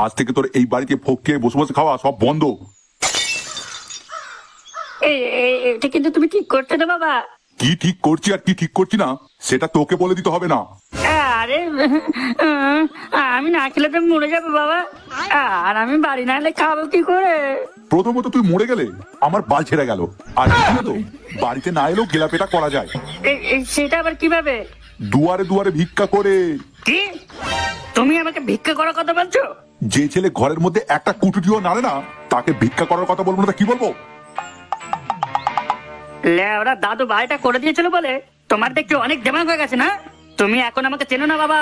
আজ থেকে তোর এই বাড়িতে ফোককে বসে বসে খাওয়া সব বন্ধ। এটা কিন্তু তুমি ঠিক করছ না বাবা। কি ঠিক করছি আর কি ঠিক করছি না সেটা তোকে বলে দিতে হবে না। আরে আমি না খেলে তো মরে যাব বাবা। আর আমি বাড়ি না এলে খাব কি করে? প্রথমত তুই মরে গেলে আমার বাল ছেড়ে গেল। আর দ্বিতীয়ত, বাড়িতে না এলেও গেলাপেটা করা যায়। সেটা আবার কীভাবে? দুয়ারে দুয়ারে ভিক্ষা করে। কি? তুমি আমাকে ভিক্ষা করার কথা বলছো? যে ছেলে ঘরের মধ্যে একটা কুটুটিও নাড়ে না তাকে ভিক্ষা করার কথা বলব না কি বলব? ওরা দাদু বাড়িটা করে দিয়েছিল বলে। তোমার দেখছি অনেক দেমাগ হয়ে গেছে না? তুমি এখন আমাকে চেনো না বাবা।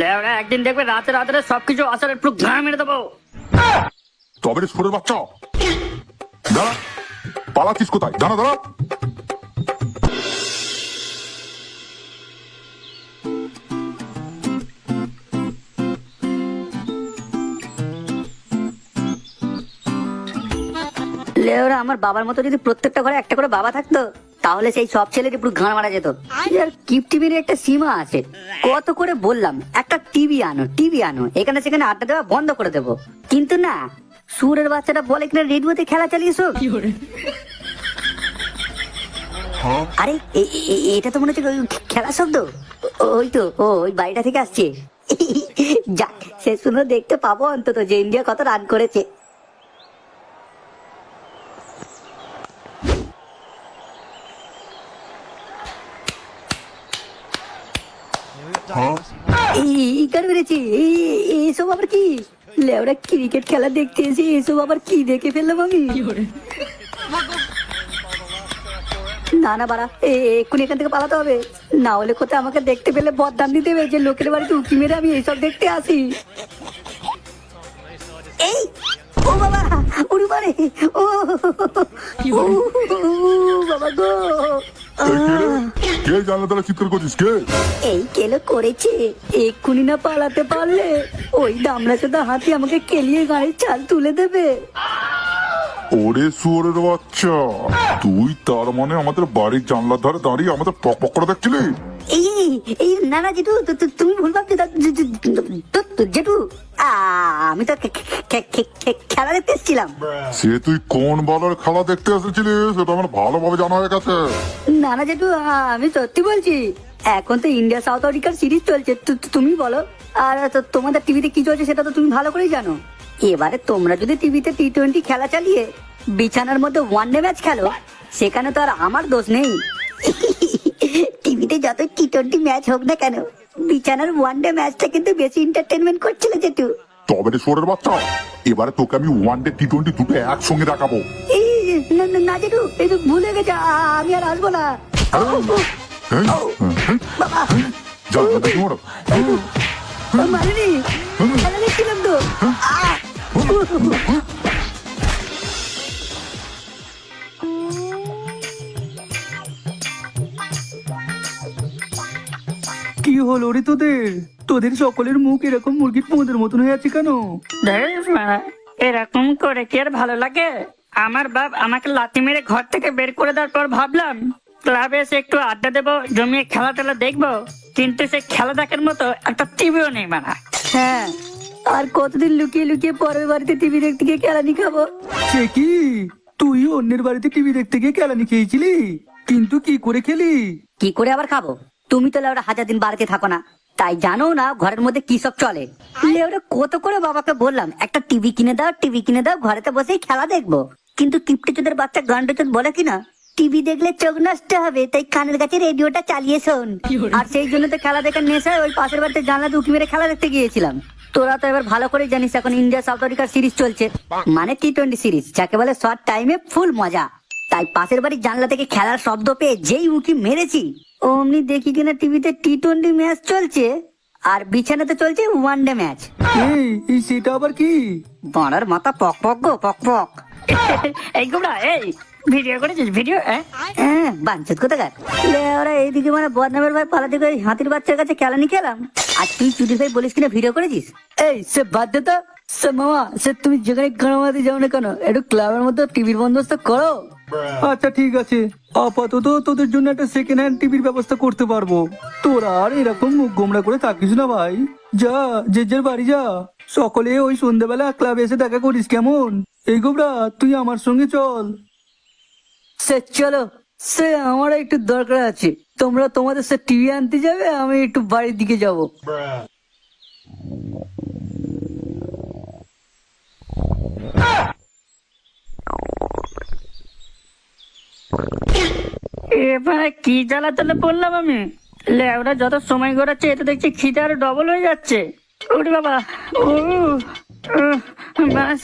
লেওরা একদিন দেখবে রাতে রাতে সবকিছু আসার একটু ঘা মেরে দেবো। তবে সুরের বাচ্চা। দাঁড়া পালাচ্ছিস কোথায়? দাঁড়া দাঁড়া। লেওরা আমার বাবার মতো যদি প্রত্যেকটা ঘরে একটা করে বাবা থাকতো তাহলে সেই সব ছেলের পুরো ঘাড় মারা যেত। আর কিপ টিভির একটা সীমা আছে। কত করে বললাম একটা টিভি আনো টিভি আনো এখানে সেখানে আড্ডা দেওয়া বন্ধ করে দেবো। কিন্তু না সুরের বাচ্চাটা বলে কিনা রেডিওতে খেলা চালিয়েছো? আরে এ- এ- এটা তো মনে হচ্ছে ওই খেলার শব্দ। ওই তো ও ওই বাড়িটা থেকে আসছে। যাক সে শুনে দেখতে পাবো অন্তত যে ইন্ডিয়া কত রান করেছে। এই কার বেড়েছে এসব আবার কি? লেওরা ক্রিকেট খেলা দেখতে এসে এসব আবার কি দেখে ফেললাম আমি? না না বাড়া এ- এক্ষুনি এখান থেকে পালাতে হবে। না হলে কোথায় আমাকে দেখতে পেলে বদনাম দিতে হবে যে লোকের বাড়িতে উঁকি মেরে আমি এইসব দেখতে আসি। এই ও বাবা উড়ি মারে ও বাবা গো কে জানলা তারা চিৎকার করছিস? কে? এই কেলো করেছে? এক্ষুনি না পালাতে পারলে ওই দামড়া চোদা হাতি আমাকে কেলিয়ে গাড়ির চাল তুলে দেবে। ওরে সুরের বাচ্চা তুই তার মানে আমাদের বাড়ির জানলার ধারে দাঁড়িয়ে আমাদের পক পক করে দেখছিলি? এই না না জেঠু তুমি ভুল ভাবছ জেঠু। আমি তো খেলা দেখতে এসেছিলাম। সে তুই কোন বলার খেলা দেখতে এসেছিলি সেটা আমার ভালোভাবে জানা হয়ে গেছে। না না জেঠু আমি সত্যি বলছি এখন তো ইন্ডিয়া সাউথ আফ্রিকার সিরিজ চলছে তুমি বলো আর তো তোমাদের টিভিতে কি চলছে সেটা তো তুমি ভালো করেই জানো। এবারে তোমরা যদি টিভিতে টি টোয়েন্টি খেলা চালিয়ে বিছানার মধ্যে ওয়ান ডে ম্যাচ খেলো সেখানে তো আর আমার দোষ নেই। টিভিতে যত টি টোয়েন্টি ম্যাচ হোক না কেন বিছানার ওয়ান ডে ম্যাচটা কিন্তু বেশি এন্টারটেনমেন্ট করছিল জেঠু তবে রে সুরের বাচ্চা এবারে তোকে আমি ওয়ান ডে টি টোয়েন্টি দুটো একসঙ্গে দেখাবো। এই না জেঠু এই ভুলে গেছে আমি আর আসব না। হ্যাঁ? হ্যাঁ? জানলা মারিনি খেলা দেখছিলাম তো। হলো রে তোদের? তোদের সকলের মুখ এরকম মুরগির পোঁদের মতন হয়ে আছে কেন? ধেস মারা, এরকম করে কি আর ভালো লাগে? আমার বাপ আমাকে লাথি মেরে ঘর থেকে বের করে দেওয়ার পর ভাবলাম ক্লাবে এসে একটু আড্ডা দেবো জমিয়ে খেলা টেলা দেখব কিন্তু সে খেলা দেখার মতো একটা টিভিও নেই মানা হ্যাঁ আর কতদিন লুকিয়ে লুকিয়ে পরের বাড়িতে টিভি দেখতে গিয়ে কেলানি খাব? সে কি? তুই অন্যের বাড়িতে টিভি দেখতে গিয়ে কেলানি খেয়েছিলি? কিন্তু কি করে খেলি? কি করে আবার খাব? তুমি তো লেওরা হাজার দিন বাড়িতে থাকো না। তাই জানো না ঘরের মধ্যে কি সব চলে? লেওরা কত করে বাবাকে বললাম একটা টিভি কিনে দাও টিভি কিনে দাও ঘরেতে বসেই খেলা দেখব। কিন্তু কিপটে চোদের বাচ্চা গান্ডচোদ বলে কিনা? টিভি দেখলে চোখ নষ্ট হবে তাই কানের কাছে রেডিওটা চালিয়ে শোন। আর সেই জন্য তো খেলা দেখার নেশায় ওই পাশের বাড়িতে জানলা উঠি মেরে খেলা দেখতে গিয়েছিলাম। তোরা তো এবার ভালো করে জানিস এখন ইন্ডিয়া সাউথ আফ্রিকার সিরিজ চলছে। মানে টি টোয়েন্টি সিরিজ যাকে বলে শর্ট টাইমে ফুল মজা। তাই পাশের বাড়ির জানলা থেকে খেলার শব্দ পেয়ে যেই উঁকি মেরেছি। অমনি দেখি কিনা টিভিতে টি টোয়েন্টি ম্যাচ চলছে আর বিছানাতে চলছে ওয়ান ডে ম্যাচ। এই সেটা আবার কি? বড়ার মাথা পক পক গো পক পক। এই গুমরা এই ভিডিও করেছিস ভিডিও হ্যাঁ? বাঞ্চত কোথাকার? লে, ওরা এইদিকে মানে বদনামের ভাই পালাতে করে হাতির বাচ্চার কাছে খেলানি খেলাম। আর তুই চুরি ভাই বলিস কিনা ভিডিও করেছিস? এই সে বাদ দে তো। সে মামা সে তুমি যেখানে গানামাতে যাও না কেন? একটু ক্লাবের মধ্যে টিভির বন্দোবস্ত করো। আচ্ছা ঠিক আছে। আপাতত তোদের জন্য একটা সেকেন্ড হ্যান্ড টিভির ব্যবস্থা করতে পারব। তোরা আর এরকম মুখ গোমড়া করে থাকিস না ভাই। যা যে যার বাড়ি যা। সকলে ওই সন্ধ্যাবেলা ক্লাবে এসে দেখা করিস কেমন? এই গোবরা তুই আমার সঙ্গে চল। সে চলো। সে আমার একটু দরকার আছে। তোমরা তোমাদের সে টিভি আনতে যাবে আমি একটু বাড়ির দিকে যাব। এবারে কি জ্বালা তালে পড়লাম আমি? লেওরা যত সময় ঘোরাচ্ছে এতে দেখছি খিদে আরও ডবল হয়ে যাচ্ছে। ওরে বাবা, ও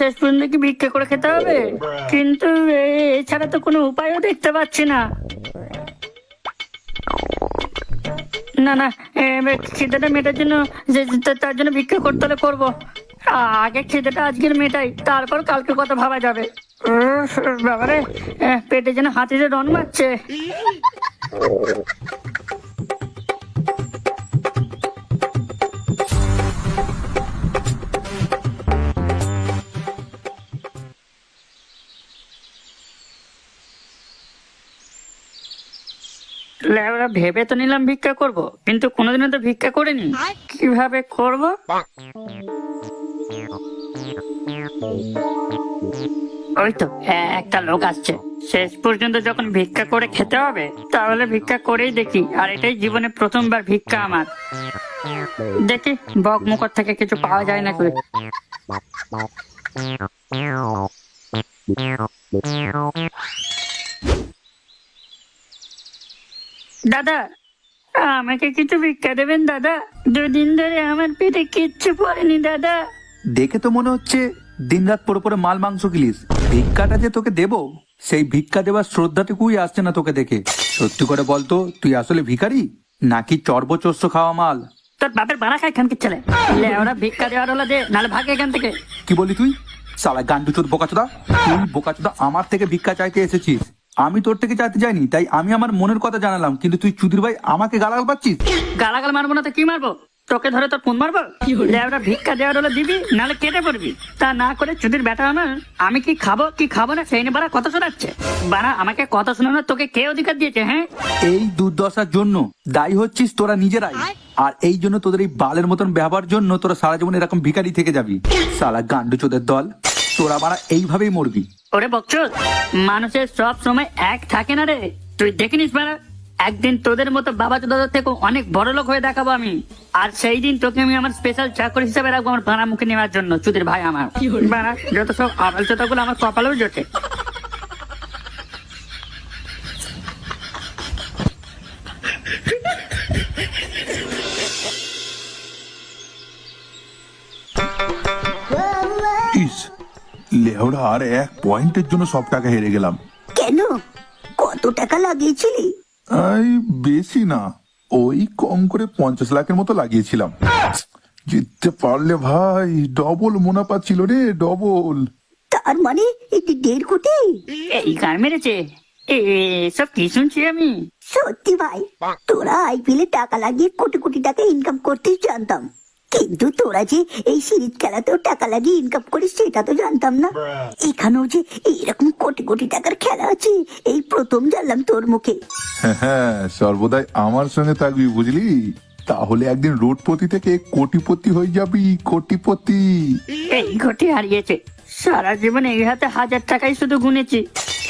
শেষ পর্যন্ত কি ভিক্ষা করে খেতে হবে? কিন্তু এছাড়া তো কোনো উপায়ও দেখতে পাচ্ছি না। না না খিদেটা মেটার জন্য তার জন্য ভিক্ষা করতে হলে করব। আগে খিদেটা আজকের মেটাই, তারপর কালকে কথা ভাবা যাবে। বাবারে পেটে যেন হাতিতে রন মারছে। লেওরা ভেবে তো নিলাম ভিক্ষা করব, কিন্তু কোনোদিনও তো ভিক্ষা করিনি। কীভাবে করব? ওই তো একটা লোক আসছে। শেষ পর্যন্ত যখন ভিক্ষা করে খেতে হবে, তাহলে ভিক্ষা করেই দেখি, আর এটাই জীবনে প্রথমবার ভিক্ষা আমার। দেখি, বক মুখর থেকে কিছু পাওয়া যায় না দাদা, আমাকে কিছু ভিক্ষা দেবেন, দাদা? দুদিন ধরে আমার পেটে কিচ্ছু পড়েনি, দাদা। দেখে তো মনে হচ্ছে দিনরাত পরে পরে মাল মাংস গিলিস ভিক্ষাটা যে তোকে দেবো সেই ভিক্ষা দেওয়ার শ্রদ্ধাটুকুই আসছে না তোকে দেখে। সত্যি করে বলতো তুই আসলে ভিখারি? নাকি চর্বচস্য খাওয়া মাল? তোর বাপের বাড়া খায় খানকে ছেলে। ওরা ভিক্ষা দেওয়ার হলো দে নাহলে ভাগে এখান থেকে। কি বলি তুই? সালা গান্ডু চোদ বোকাচোদা তুই বোকাচোদা আমার থেকে ভিক্ষা চাইতে এসেছিস। আমি তোর থেকে চাইতে যাইনি তাই আমি আমার মনের কথা জানালাম কিন্তু তুই চুদির ভাই আমাকে গালাগাল পাচ্ছিস? গালাগাল মারবো না তো কি মারবো? তোকে ধরে তোর ফোন মারবো? লেবরা ভিক্ষা দেওয়ার হলে দিবি নাহলে কেটে পড়বি। তা না করে চুদির বেটা আমার আমি কি খাব কি খাব না সেই নিয়ে বাড়া কথা শোনাচ্ছে। বাড়া আমাকে কথা শোনানোর তোকে কে অধিকার দিয়েছে হ্যাঁ? এই দুর্দশার জন্য দায়ী হচ্ছিস তোরা নিজেরাই। আর এই জন্য তোদের এই বালের মতন ব্যবহার জন্য তোরা সারা জীবন এরকম ভিখারি থেকে যাবি। সালা গান্ডু চোদের দল তোরা বাড়া এইভাবেই মরবি। ওরে বকচোদ মানুষের সব সময় এক থাকে না রে। তুই দেখিনিস বাড়া। একদিন তোদের মতো বাবা দাদার থেকে অনেক বড় লোক হয়ে দেখাবো আমি। আর সেই দিন তোকে আমি আমার স্পেশাল চাকরি হিসেবে রাখব আমার ভাড়া মুখে নেওয়ার জন্য চুদির ভাই আমার। যত সব আবাল চোতাগুলো আমার কপালেও জোটে। আর এক পয়েন্টের জন্য সব টাকা হেরে গেলাম। কেন? কত টাকা লাগিয়েছিলি? এই বেশি না। ওই কম করে পঞ্চাশ লাখের মতো লাগিয়েছিলাম। জিততে পারলে ভাই ডবল মুনাফা ছিল রে ডবল তার মানে এই দেড় কোটি? এই গান মেরেছে। এ সব কি শুনছি আমি? সত্যি ভাই তোরা আইপিএলে টাকা লাগিয়ে কোটি কোটি টাকা ইনকাম করতেই জানতাম। কিন্তু তোরা যে এই সিরিজ খেলাতেও টাকা লাগিয়ে ইনকাম করিস সেটা তো জানতাম না। এখানেও যে এইরকম কোটি কোটি টাকার খেলা আছে এই প্রথম জানলাম তোর মুখে। হ্যাঁ সর্বদাই আমার সঙ্গে থাকবি বুঝলি? তাহলে একদিন রোডপতি থেকে কোটিপতি হয়ে যাবি কোটিপতি। এই ঘটি হারিয়েছে। সারা জীবন এই হাতে হাজার টাকাই শুধু গুনেছি।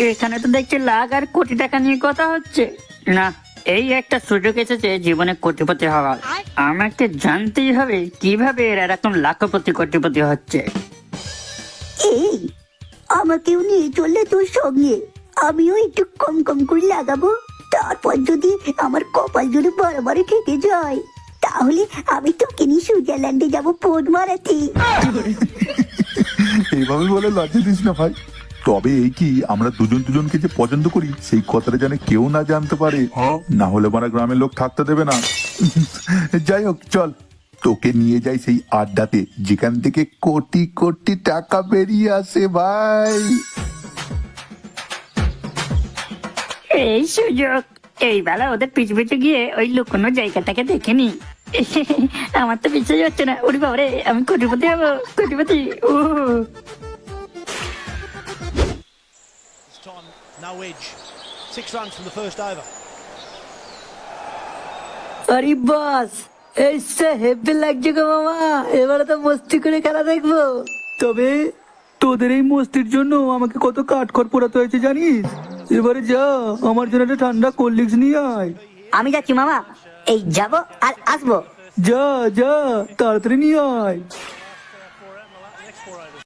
এখানে তো দেখছি লাখ আর কোটি টাকা নিয়ে কথা হচ্ছে। না এই একটা সুযোগ এসেছে জীবনে কোটিপতি হওয়ার আমাকে জানতেই হবে কীভাবে এরা এরকম লাখপতি কোটিপতি হচ্ছে। এই আমাকেও নিয়ে চললে তোর সঙ্গে। আমিও একটু কম কম করে লাগাবো। তারপর যদি আমার কপাল জুড়ে বরাবর থেকে যায় তাহলে আমি তোকে নিয়ে সুইজারল্যান্ডে যাব পোট মারাতে এইভাবে বলে লজ্জা দিস না ভাই। তবে এই কি আমরা দুজন দুজনকে যে পছন্দ করি সেই কথাটা যেন কেউ না জানতে পারে। না হলে মারা গ্রামের লোক থাকতে দেবে না। যাই হোক চল। তোকে নিয়ে যাই সেই আড্ডাতে যেখান থেকে কোটি কোটি টাকা বেরিয়ে আসে ভাই। এই সুযোগ এই বেলা ওদের পিছু পিছু গিয়ে ওই লুকোনো জায়গাটাকে দেখে নি আমার তো বিশ্বাস হচ্ছে না। ওরে বাবারে আমি কোটিপতি হব কোটিপতি ও no edge. Six runs from the first over. আরে বাস এই সে হেব্বি লাগছে গো মামা এবারে তো মস্তি করে খেলা দেখব। তবে তোদের এই মস্তির জন্য আমাকে কত কাঠখড় পোড়াতে হয়েছে জানিস? এবারে যা আমার জন্য একটা ঠান্ডা কোল্ড ড্রিঙ্কস নিয়ে আয়। আমি যাচ্ছি মামা এই যাব আর আসব। যা যা তাড়াতাড়ি নিয়ে আয়।